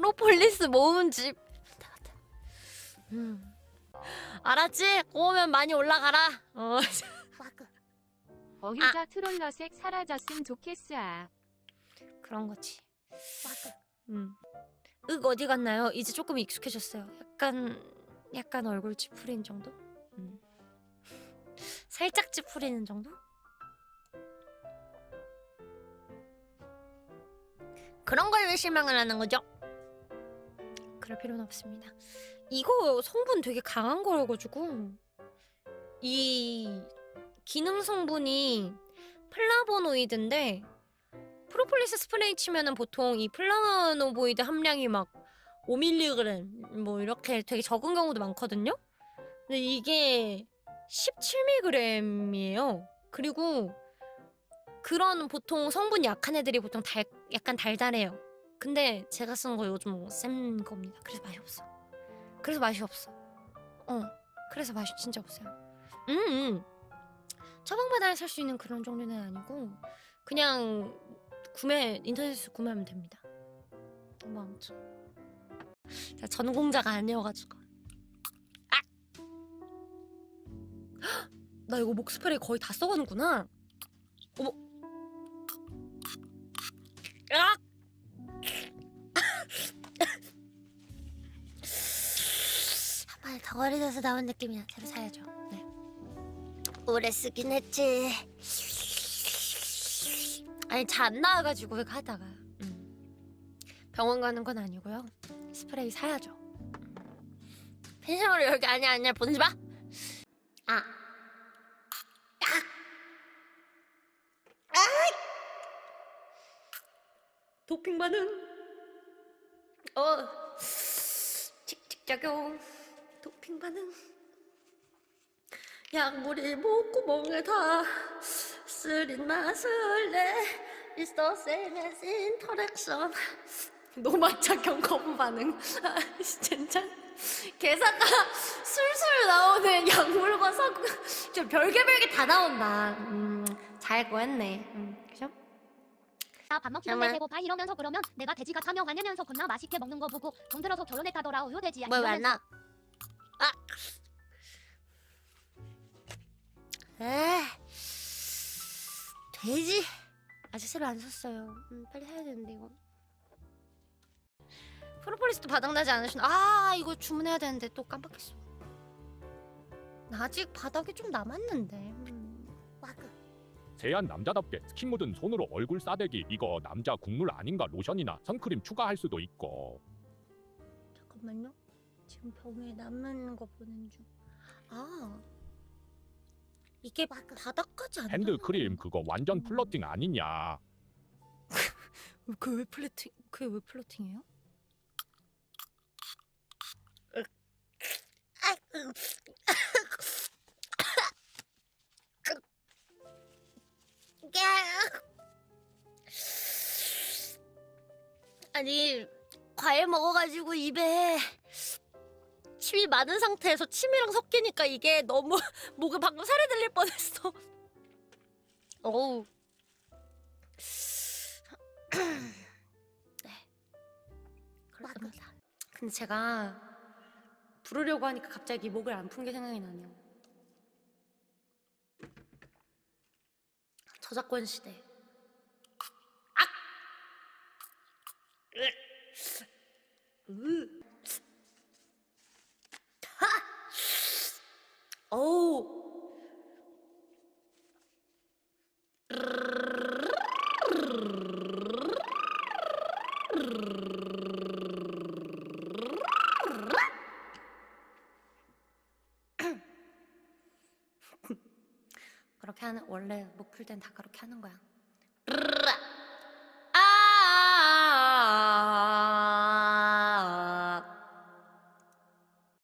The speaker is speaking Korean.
프로폴리스 모음집. 음. 알았지? 꼬우면 많이 올라가라. 어. 어휴자 트롤러색 사라졌음 좋겠어. 그런 거지. 음. 윽 어디 갔나요? 이제 조금 익숙해졌어요. 약간 약간 얼굴 찌푸린 정도? 음. 살짝 찌푸리는 정도? 그런 걸왜 실망을 하는 거죠? 그럴 필요는 없습니다. 이거 성분 되게 강한 거여가지고 이 기능 성분이 플라보노이드인데 프로폴리스 스프레이 치면은 보통 이 플라노보이드 함량이 막 5mg 뭐 이렇게 되게 적은 경우도 많거든요. 근데 이게 17mg이에요. 그리고 그런 보통 성분 약한 애들이 보통 달 약간 달달해요. 근데 제가 쓴거 요즘 센 겁니다. 그래서 맛이 없어. 그래서 맛이 없어. 어. 그래서 맛이 진짜 없어요. 음. 음. 처방받아야 살 수 있는 그런 종류는 아니고 그냥 구매 인터넷에서 구매하면 됩니다. 뭐 아무튼 전공자가 아니어가지고 아! 헉! 나 이거 목 스프레이 거의 다 써가는구나. 어머. 덩어리져서 나온 느낌이야. 새로 사야죠. 네. 오래 쓰긴 했지. 아니 잘 안 나와가지고 이거 하다가 음. 병원 가는 건 아니고요 스프레이 사야죠 음. 펜션으로 여기 아니야 아니야 보내지 마 아. 아. 아. 도핑 반응 어 칙칙작용 도핑 반응. 약물이 목구멍에 다 쓰린 맛을 내 있어 세메스 인터랙션. 노마차경 거부 반응. 아, 진짜 개사가 술술 나오는 약물과 사고 좀 별개 별개 다 나온다. 음, 잘 구했네. 음, 그죠? 나 밥? 전에 배고파 이러면서 그러면 내가 돼지가 타며 화내면서 겁나 맛있게 먹는 거 보고 정들어서 결혼했다더라. 우유 돼지야 뭐왜 안 나? 아! 에 돼지 아직 새로 안 샀어요. 음, 빨리 사야 되는데 이거. 프로폴리스도 바닥나지 않으신 아 이거 주문해야 되는데 또 깜빡했어. 나 아직 바닥이 좀 남았는데. 음. 와그. 세안 남자답게 스킨 묻은 손으로 얼굴 싸대기 이거 남자 국물 아닌가 로션이나 선크림 추가할 수도 있고 잠깐만요. 지금 병에 남는 거 보는 중. 아 이게 바닥까지 안 핸드크림 그거 완전 플러팅 아니냐 그왜 플러팅? 그게 왜 플러팅이에요? 아니 과일 먹어가지고 입에 침이 많은 상태에서 침이랑 섞이니까 이게 너무 목에 방금 살이 들릴 뻔했어. 어우. 네. 그렇습니다. 근데 제가 부르려고 하니까 갑자기 목을 안 푼 게 생각이 나네요. 저작권 시대. 악! 으! 으! 하! 어우. 그렇게 하는 원래 목풀 땐 다 그렇게 하는 거야.